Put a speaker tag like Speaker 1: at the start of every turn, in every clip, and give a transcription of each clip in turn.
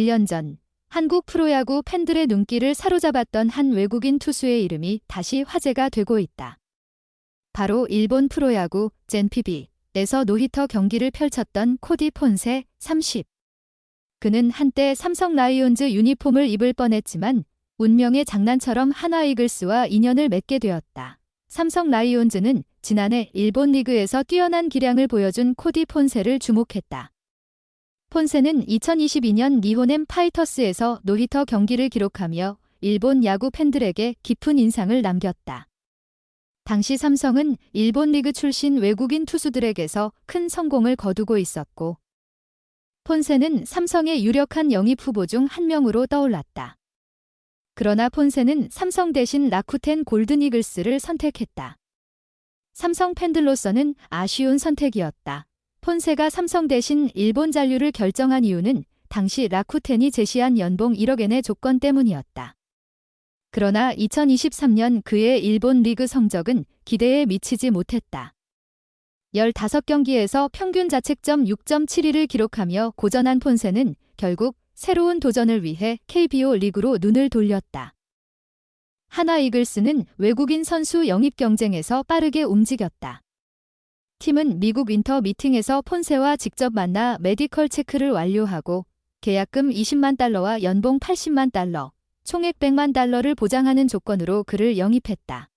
Speaker 1: 1년 전 한국 프로야구 팬들의 눈길을 사로잡았던 한 외국인 투수의 이름이 다시 화제가 되고 있다. 바로 일본 프로야구 젠피비에서 노히터 경기를 펼쳤던 코디 폰세 30. 그는 한때 삼성 라이온즈 유니폼을 입을 뻔했지만 운명의 장난처럼 하나 이글스와 인연을 맺게 되었다. 삼성 라이온즈는 지난해 일본 리그에서 뛰어난 기량을 보여준 코디 폰세를 주목했다. 폰세는 2022년 니호넴 파이터스에서 노히터 경기를 기록하며 일본 야구 팬들에게 깊은 인상을 남겼다. 당시 삼성은 일본 리그 출신 외국인 투수들에게서 큰 성공을 거두고 있었고 폰세는 삼성의 유력한 영입 후보 중 한 명으로 떠올랐다. 그러나 폰세는 삼성 대신 라쿠텐 골든 이글스를 선택했다. 삼성 팬들로서는 아쉬운 선택이었다. 폰세가 삼성 대신 일본 잔류를 결정한 이유는 당시 라쿠텐이 제시한 연봉 1억엔의 조건 때문이었다. 그러나 2023년 그의 일본 리그 성적은 기대에 미치지 못했다. 15경기에서 평균 자책점 6.71을 기록하며 고전한 폰세는 결국 새로운 도전을 위해 KBO 리그로 눈을 돌렸다. 하나 이글스는 외국인 선수 영입 경쟁에서 빠르게 움직였다. 팀은 미국 윈터 미팅에서 폰세와 직접 만나 메디컬 체크를 완료하고 계약금 20만 달러와 연봉 80만 달러, 총액 100만 달러를 보장하는 조건으로 그를 영입했다.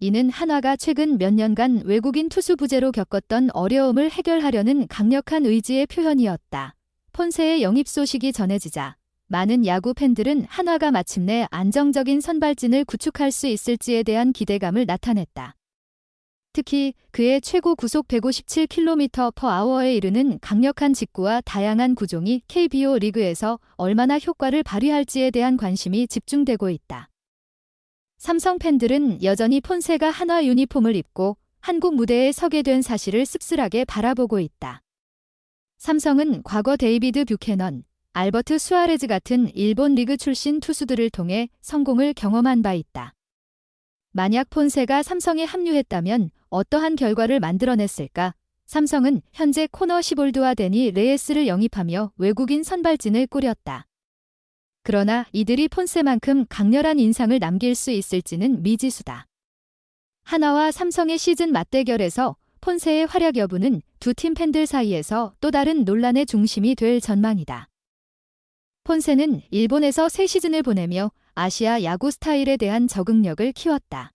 Speaker 1: 이는 한화가 최근 몇 년간 외국인 투수 부재로 겪었던 어려움을 해결하려는 강력한 의지의 표현이었다. 폰세의 영입 소식이 전해지자 많은 야구 팬들은 한화가 마침내 안정적인 선발진을 구축할 수 있을지에 대한 기대감을 나타냈다. 특히 그의 최고 구속 157km/h에 이르는 강력한 직구와 다양한 구종이 KBO 리그에서 얼마나 효과를 발휘할지에 대한 관심이 집중되고 있다. 삼성 팬들은 여전히 폰세가 한화 유니폼을 입고 한국 무대에 서게 된 사실을 씁쓸하게 바라보고 있다. 삼성은 과거 데이비드 뷰캐넌, 알버트 수아레즈 같은 일본 리그 출신 투수들을 통해 성공을 경험한 바 있다. 만약 폰세가 삼성에 합류했다면 어떠한 결과를 만들어냈을까? 삼성은 현재 코너 시볼드와 데니 레예스를 영입하며 외국인 선발진을 꾸렸다. 그러나 이들이 폰세만큼 강렬한 인상을 남길 수 있을지는 미지수다. 하나와 삼성의 시즌 맞대결에서 폰세의 활약 여부는 두 팀 팬들 사이에서 또 다른 논란의 중심이 될 전망이다. 폰세는 일본에서 새 시즌을 보내며 아시아 야구 스타일에 대한 적응력을 키웠다.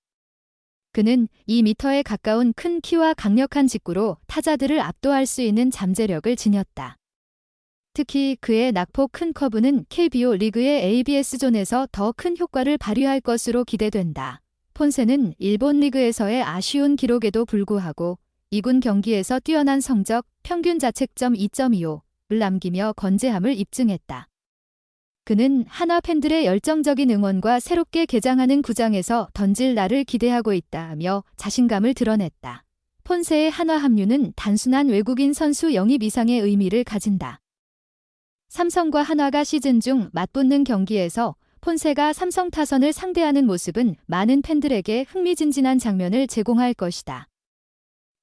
Speaker 1: 그는 2미터에 가까운 큰 키와 강력한 직구로 타자들을 압도할 수 있는 잠재력을 지녔다. 특히 그의 낙폭 큰 커브는 KBO 리그의 ABS존에서 더 큰 효과를 발휘할 것으로 기대된다. 폰세는 일본 리그에서의 아쉬운 기록에도 불구하고 이군 경기에서 뛰어난 성적 평균 자책점 2.25를 남기며 건재함을 입증했다. 그는 하나 팬들의 열정적인 응원과 새롭게 개장하는 구장에서 던질 날을 기대하고 있다며 자신감을 드러냈다. 폰세의 한화 합류는 단순한 외국인 선수 영입 이상의 의미를 가진다. 삼성과 한화가 시즌 중 맞붙는 경기에서 폰세가 삼성 타선을 상대하는 모습은 많은 팬들에게 흥미진진한 장면을 제공할 것이다.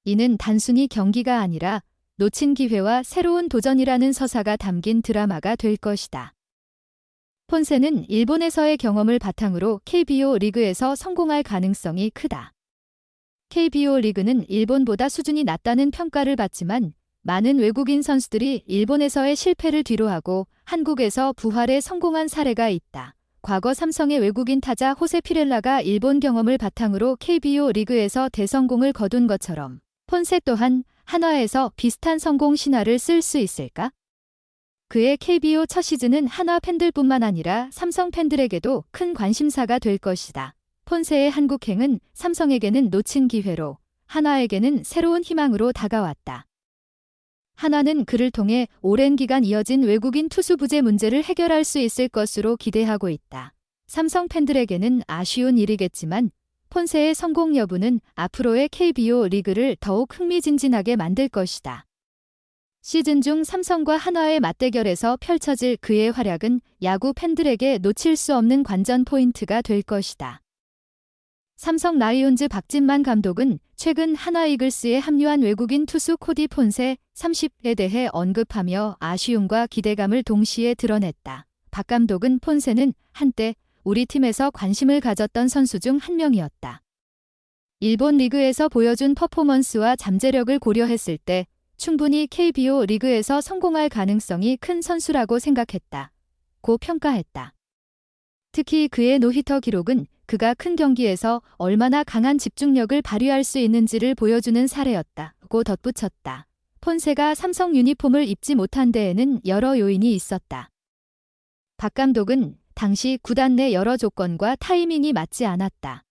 Speaker 1: 이는 단순히 경기가 아니라 놓친 기회와 새로운 도전이라는 서사가 담긴 드라마가 될 것이다. 폰세는 일본에서의 경험을 바탕으로 KBO 리그에서 성공할 가능성이 크다. KBO 리그는 일본보다 수준이 낮다는 평가를 받지만 많은 외국인 선수들이 일본에서의 실패를 뒤로하고 한국에서 부활에 성공한 사례가 있다. 과거 삼성의 외국인 타자 호세 피렐라가 일본 경험을 바탕으로 KBO 리그에서 대성공을 거둔 것처럼 폰세 또한 한화에서 비슷한 성공 신화를 쓸 수 있을까? 그의 KBO 첫 시즌은 한화 팬들뿐만 아니라 삼성 팬들에게도 큰 관심사가 될 것이다. 폰세의 한국행은 삼성에게는 놓친 기회로 한화에게는 새로운 희망으로 다가왔다. 하나는 그를 통해 오랜 기간 이어진 외국인 투수 부재 문제를 해결할 수 있을 것으로 기대하고 있다. 삼성 팬들에게는 아쉬운 일이겠지만 폰세의 성공 여부는 앞으로의 KBO 리그를 더욱 흥미진진하게 만들 것이다. 시즌 중 삼성과 한화의 맞대결에서 펼쳐질 그의 활약은 야구 팬들에게 놓칠 수 없는 관전 포인트가 될 것이다. 삼성 라이온즈 박진만 감독은 최근 하나 이글스에 합류한 외국인 투수 코디 폰세 30에 대해 언급하며 아쉬움과 기대감을 동시에 드러냈다. 박 감독은 폰세는 한때 우리 팀에서 관심을 가졌던 선수 중 한 명이었다. 일본 리그에서 보여준 퍼포먼스와 잠재력을 고려했을 때 충분히 KBO 리그에서 성공할 가능성이 큰 선수라고 생각했다. 고 평가했다. 특히 그의 노히터 기록은 그가 큰 경기에서 얼마나 강한 집중력을 발휘할 수 있는지를 보여주는 사례였다. 고 덧붙였다. 폰세가 삼성 유니폼을 입지 못한 데에는 여러 요인이 있었다. 박 감독은 당시 구단 내 여러 조건과 타이밍이 맞지 않았다.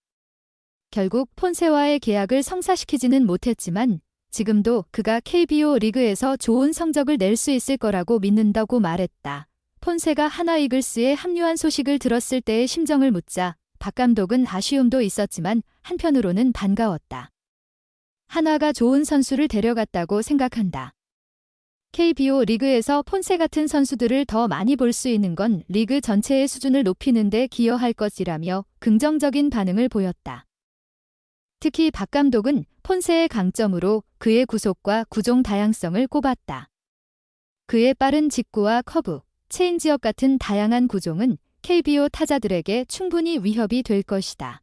Speaker 1: 결국 폰세와의 계약을 성사시키지는 못했지만 지금도 그가 KBO 리그에서 좋은 성적을 낼 수 있을 거라고 믿는다고 말했다. 폰세가 하나 이글스에 합류한 소식을 들었을 때의 심정을 묻자 박 감독은 아쉬움도 있었지만 한편으로는 반가웠다. 하나가 좋은 선수를 데려갔다고 생각한다. KBO 리그에서 폰세 같은 선수들을 더 많이 볼 수 있는 건 리그 전체의 수준을 높이는 데 기여할 것이라며 긍정적인 반응을 보였다. 특히 박 감독은 폰세의 강점으로 그의 구속과 구종 다양성을 꼽았다. 그의 빠른 직구와 커브, 체인지업 같은 다양한 구종은 KBO 타자들에게 충분히 위협이 될 것이다.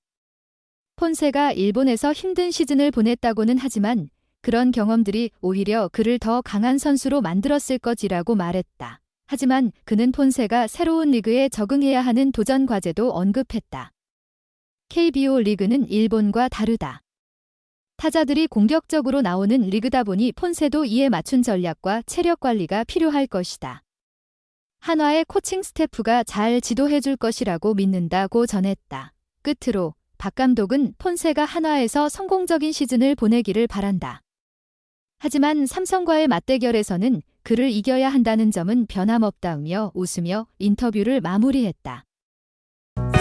Speaker 1: 폰세가 일본에서 힘든 시즌을 보냈다고는 하지만 그런 경험들이 오히려 그를 더 강한 선수로 만들었을 것이라고 말했다. 하지만 그는 폰세가 새로운 리그에 적응해야 하는 도전 과제도 언급했다. KBO 리그는 일본과 다르다. 타자들이 공격적으로 나오는 리그다 보니 폰세도 이에 맞춘 전략과 체력 관리가 필요할 것이다. 한화의 코칭 스태프가 잘 지도해 줄 것이라고 믿는다고 전했다. 끝으로 박 감독은 폰세가 한화에서 성공적인 시즌을 보내기를 바란다. 하지만 삼성과의 맞대결에서는 그를 이겨야 한다는 점은 변함없다며 웃으며 인터뷰를 마무리했다.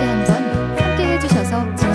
Speaker 1: 다시 한번 함께 해 주셔서 정말